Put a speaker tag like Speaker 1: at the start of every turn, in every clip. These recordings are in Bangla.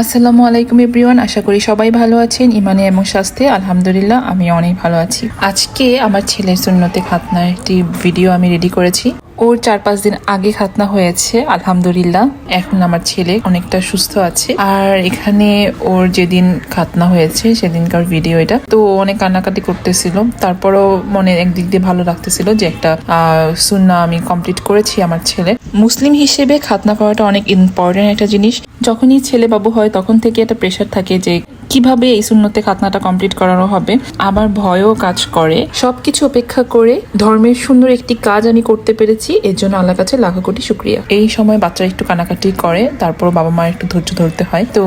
Speaker 1: আসসালামু আলাইকুম এভরিওয়ান, আশা করি সবাই ভালো আছেন ইমানে এবং স্বাস্থ্যে, আলহামদুলিল্লাহ, আমি অনেক ভালো আছি। আজকে আমার ছেলের সুন্নতে খাতনার একটি ভিডিও আমি রেডি করেছি। ওর চার পাঁচ দিন আগে খাতনা হয়েছে, আলহামদুলিল্লাহ। এখন আমার ছেলে অনেকটা সুস্থ আছে। আর এখানে ওর যেদিন খাতনা হয়েছে, সেদিনকার ভিডিও এটা। তো অনেক কান্নাকাটি করতেছিল। তারপরও মনে একদিক দিয়ে ভালো লাগতেছিল যে একটা সুন্না আমি কমপ্লিট করেছি আমার ছেলে। মুসলিম হিসেবে খাতনা করাটা অনেক ইম্পর্টেন্ট একটা জিনিস। যখনই ছেলে বাবু হয়, তখন থেকে একটা প্রেশার থাকে যে কীভাবে এই শূন্যতে খাতনাটা কমপ্লিট করানো হবে। আবার ভয়ও কাজ করে। সবকিছু অপেক্ষা করে ধর্মের সুন্দর একটি কাজ আমি করতে পেরেছি। এর জন্য আল্লাহ কাছে লাখো কোটি শুক্রিয়া। এই সময় বাচ্চারা একটু কানাকাটি করে তারপর বাবা মা একটু ধৈর্য ধরতে হয়। তো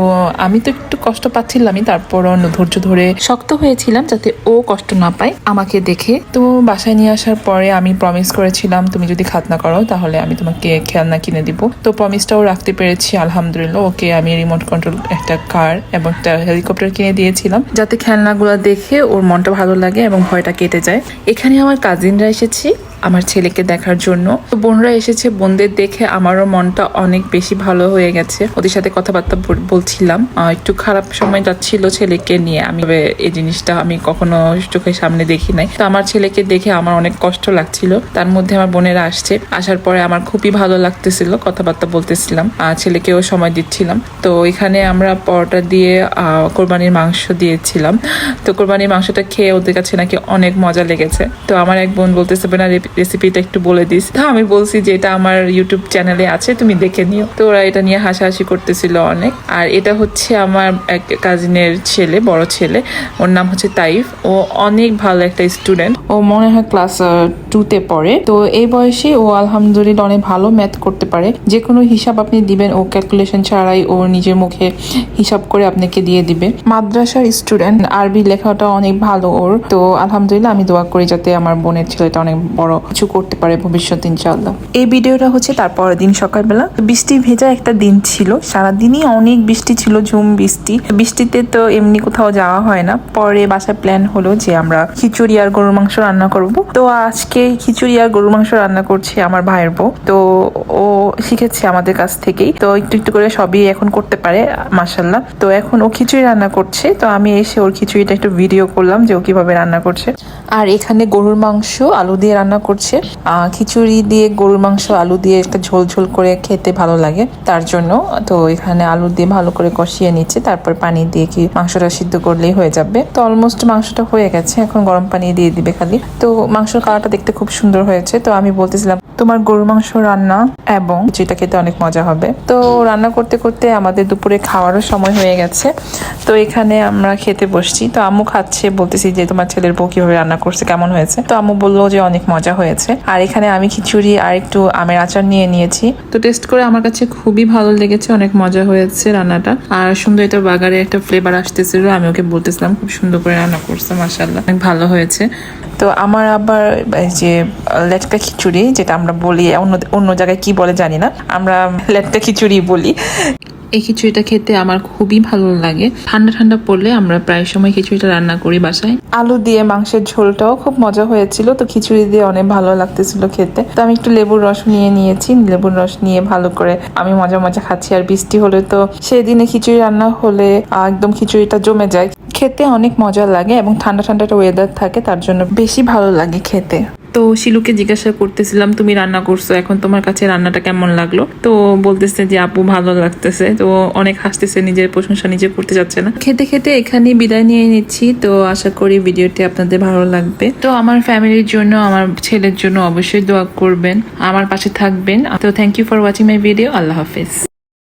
Speaker 1: আমি তো একটু কষ্ট পাচ্ছিলামই তারপর ধৈর্য ধরে শক্ত হয়েছিলাম যাতে ও কষ্ট না পায় আমাকে দেখে। তো বাসায় নিয়ে আসার পরে আমি প্রমিস করেছিলাম, তুমি যদি খাতনা করো, তাহলে আমি তোমাকে খেলনা কিনে দিব। তো প্রমিসটাও রাখতে পেরেছি, আলহামদুলিল্লাহ। ওকে আমি রিমোট কন্ট্রোল একটা কার এবং একটা হেলিকপ্টার কিনে দিয়েছিলাম। যাতে খেলনাগুলো দেখে ওর মনটা ভালো লাগে এবং ভয়টা কেটে যায়। এখানে আমার কাজিনরা এসেছি। আমার ছেলেকে দেখার জন্য। তো বোনরা এসেছে, বোনদের দেখে আমারও মনটা অনেক বেশি ভালো হয়ে গেছে। ওদের সাথে কথাবার্তা বল- বলছিলাম। একটু খারাপ সময় যাচ্ছিল ছেলেকে নিয়ে। আমি এই জিনিসটা আমি কখনো চোখের সামনে দেখি নাই। তো আমার ছেলেকে দেখে আমার অনেক কষ্ট লাগছিল। তার মধ্যে আমার বোনেরা আসছে। আসার পরে আমার খুবই ভালো লাগতেছিল, কথাবার্তা বলতেছিলাম। ছেলেকেও সময় দিচ্ছিলাম। তো এখানে আমরা পরোটা দিয়ে কোরবানির মাংস দিয়েছিলাম। তো কোরবানির মাংসটা খেয়ে ওদের কাছে নাকি অনেক মজা লেগেছে। তো আমার এক বোন বলতেছে না রেসিপিটা একটু বলে দিস। তা আমি বলছি যে এটা আমার ইউটিউব চ্যানেলে আছে, তুমি দেখে নিও। তো ওরা এটা নিয়ে হাসাহাসি করতেছিল অনেক। আর এটা হচ্ছে আমার এক কাজিনের ছেলে, বড় ছেলে। ওর নাম হচ্ছে তাইফ। ও অনেক ভালো একটা স্টুডেন্ট ও মনে হয় ক্লাস টুতে পড়ে। তো এই বয়সে ও আলহামদুলিল্লাহ অনেক ভালো ম্যাথ করতে পারে। যে কোনো হিসাব আপনি দিবেন, ও ক্যালকুলেশন ছাড়াই ও নিজের মুখে হিসাব করে আপনাকে দিয়ে দিবে। মাদ্রাসার স্টুডেন্ট আরবি লেখাটা অনেক ভালো ওর। তো আলহামদুলিল্লাহ আমি দোয়া করি যাতে আমার বোনের ছেলেটা অনেক বড় কিছু করতে পারে ভবিষ্যৎ ইনশাআল্লাহ। এই ভিডিওটা হচ্ছে তারপরের দিন সকালবেলা। বৃষ্টি ভেজা একটা দিন ছিল। সারাদিনই অনেক বৃষ্টি ছিল ঝুম বৃষ্টি। বৃষ্টিতে তো এমনি কোথাও যাওয়া হয় না। পরে বাসায় প্ল্যান হলো যে আমরা খিচুড়ি আর গরুর মাংস রান্না করব। তো আজকে খিচুড়ি আর গরুর মাংস রান্না করছে আমার ভাইয়ের বউ। তো ও শিখেছে আমাদের কাছ থেকেই। তো একটু একটু করে সবই এখন করতে পারে মাসাল্লাহ তো এখন ও খিচুড়ি রান্না করছে। তো আমি এসে ওর খিচুড়িটা একটু ভিডিও করলাম যে ও কীভাবে রান্না করছে। আর এখানে গরুর মাংস আলু দিয়ে রান্না করছে। খিচুড়ি দিয়ে, গরুর মাংস, আলু দিয়ে একটা ঝোল ঝোল করে খেতে ভালো লাগে। তার জন্য তো এখানে আলু দিয়ে ভালো করে কষিয়ে নিচ্ছে। তারপর পানি দিয়ে কি মাংসটা সিদ্ধ করলেই হয়ে যাবে। তো অলমোস্ট মাংসটা হয়ে গেছে। এখন গরম পানি দিয়ে দিবে খালি। তো মাংসের কালারটা দেখতে খুব সুন্দর হয়েছে। তো আমি বলতেছিলাম তোমার গরুর মাংস রান্না এবং যেটা খেতে অনেক মজা হবে। তো রান্না করতে করতে আমাদের দুপুরে খাওয়ারও সময় হয়ে গেছে। তো এখানে আমরা খেতে বসছি। তো আম্মু খাচ্ছে, বলতেছি যে তোমার ছেলের বউ কীভাবে রান্না করছে, কেমন হয়েছে? তো আম্মু বলল যে অনেক মজা হয়েছে। আর এখানে আমি খিচুড়ি আর একটু আমের আচার নিয়ে নিয়েছি। তো টেস্ট করে আমার কাছে খুবই ভালো লেগেছে, অনেক মজা হয়েছে রান্নাটা। আর সুন্দর এটা বাগারে একটা ফ্লেভার আসতেছিল, আমি ওকে বলতেছিলাম, খুব সুন্দর করে রান্না করছে মাসাল্লাহ অনেক ভালো হয়েছে। তো আমার আবার এই যে লেটকা খিচুড়ি যেটা আমরা বলি অন্য অন্য জায়গায় কি বলে জানি না আমরা লেটকা খিচুড়ি বলি। এই খিচুড়িটা খেতে আমার খুবই ভালো লাগে। ঠান্ডা ঠান্ডা পড়লে আমরা প্রায় সময় খিচুড়িটা রান্না করি বাসায়। আলু দিয়ে মাংসের ঝোলটাও খুব মজা হয়েছিল তো খিচুড়ি দিয়ে অনেক ভালো লাগতেছিল খেতে। তো আমি একটু লেবুর রস নিয়ে নিয়েছি লেবুর রস নিয়ে ভালো করে আমি মজা মজা খাচ্ছি আর বৃষ্টি হলে তো সেদিনে খিচুড়ি রান্না হলে একদম খিচুড়িটা জমে যায়। খেতে অনেক মজা লাগে এবং ঠান্ডা ঠান্ডা ওয়েদার থাকে, তার জন্য বেশি ভালো লাগে খেতে। তো শিলুকে জিজ্ঞাসা করতেছিলাম, তুমি রান্না করছ, এখন তোমার কাছে রান্নাটা কেমন লাগল? তো বলতেছে যে, আপু, ভালো লাগতেছে। তো অনেক হাসতেছে, নিজের প্রশংসা নিজে করতে যাচ্ছে না। খেতে খেতে এখানেই বিদায় নিয়ে নিচ্ছি, তো আশা করি ভিডিওটি আপনাদের ভালো লাগবে। তো আমার ফ্যামিলির জন্য, আমার ছেলের জন্য অবশ্যই দোয়া করবেন। আমার পাশে থাকবেন। তো thank you for watching my video Allah Hafiz.